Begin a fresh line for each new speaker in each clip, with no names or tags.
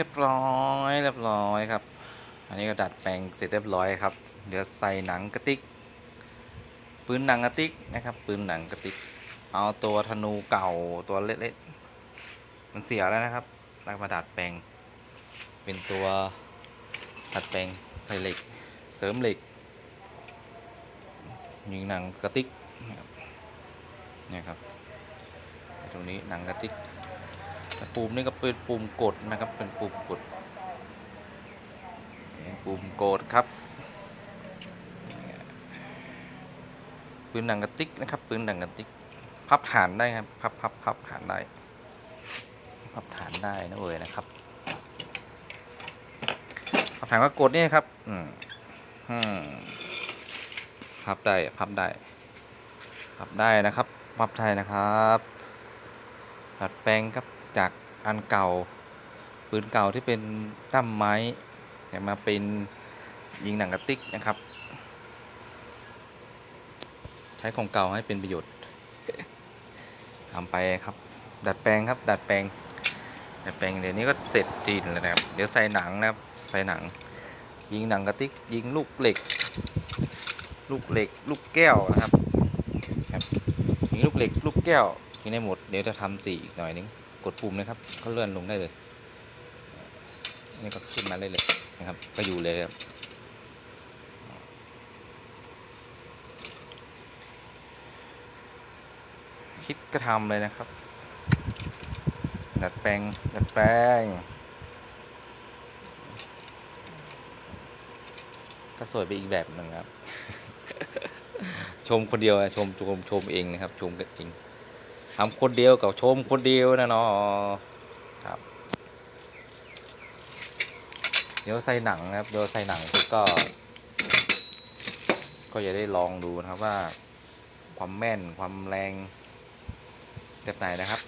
รียบร้อยเรียบร้อยครับ อันนี้ก็ดัดแปลงเสร็จเรียบร้อยครับ เดี๋ยวใส่หนังกระติก ปืนหนังกระติกนะครับ ปืนหนังกระติก เอาตัวธนูเก่าตัวเล็กๆมันเสียแล้วนะครับแล้วมาดัดแปลง เป็นตัวดัดแปลงใส่เหล็ก เสริมเหล็กยิงหนังกระติกนะครับเนี่ยครับตรงนี้หนังกระติก ปุ่มนี่ก็เป็นปุ่มกดนะครับ เป็นปุ่มกดปุ่มกดครับปืนหนังกระติกนะครับปืนหนังกระติกพับฐานได้ครับพับพับพับฐานได้พับฐานได้นะเว้ยนะครับพับฐานก็กดนี่ครับอืมอืมพับได้พับได้พับได้นะครับพับได้นะครับดัดแปลงครับ จากอันเก่า ปืนเก่าที่เป็นตั้มไม้มาเป็นยิงหนังกระติกนะครับ ใช้ของเก่าให้เป็นประโยชน์ทำไปครับ ดัดแปลงครับ ดัดแปลงดัดแปลงเดี๋ยวนี้ก็เสร็จจีนแล้วนะครับเดี๋ยวใส่หนังนะครับใส่หนัง ยิงหนังกระติกยิงลูกเหล็ก ลูกเหล็ก ลูกแก้วนะครับครับยิงลูกเหล็ก ลูกแก้วยิงได้หมดเดี๋ยวจะทำสีอีกหน่อยนึง กดปุ่มนะครับก็เลื่อนลงได้เลยนี่ก็ขึ้นมาได้เลยนะครับ ก็อยู่เลยครับคิดก็ทำเลยนะครับ ดัดแปลง ดัดแปลง ก็สวยไปอีกแบบหนึ่งครับ ชมคนเดียวชมชมชมเองนะครับ ชมกันเอง ทำคนเดียวกับชมคนเดียวนะเนาะครับ เดี๋ยวใส่หนังนะครับเดี๋ยวใส่หนังก็ ก็จะได้ลองดูนะครับว่า ความแม่นความแรงแบบไหนนะครับ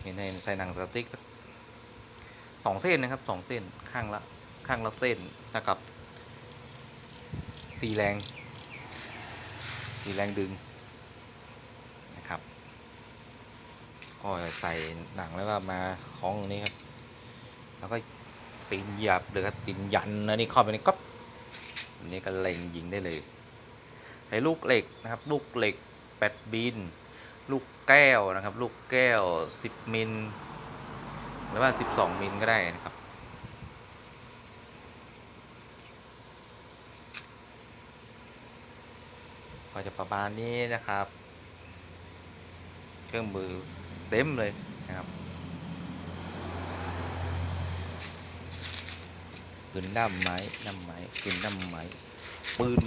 เห็นในใส่หนังสติ๊กสองเส้นนะครับสองเส้นข้างละข้างละเส้นเท่ากับสี่แรงสี่แรงดึงนะครับ ก็ใส่หนังแล้วก็มาคล้องตรงนี้ครับ แล้วก็ปีนหยียบเลยครับปีนยันนะนี่เข้าไปในก๊อบอันนี้ก็เล็งยิงได้เลยใช้ลูกเหล็กนะครับ ลูกเหล็กแปดบิน ลูกแก้วนะครับ ลูกแก้วสิบมิลหรือว่าสิบสองมิลก็ได้นะครับก็จะประมาณนี้นะครับ เครื่องมือ เต็มเลยนะครับปืนด้ามไม้ด้ามไม้ปืนด้ามไม้ปืน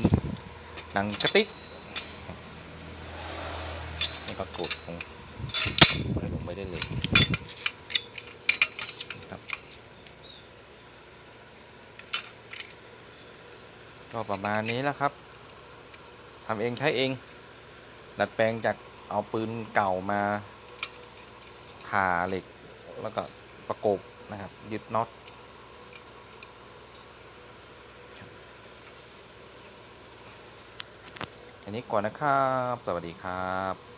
หนังกระติกนี่ก็กดลงปล่ลงไปได้เลยครับก็ประมาณนี้แล้วครับทำเองใช้เอง ดัดแปลงจากเอาปืนเก่ามา ผ่าเหล็ก แล้วก็ประกบนะครับ ยึดน็อตอันนี้ก่อนนะครับ สวัสดีครับ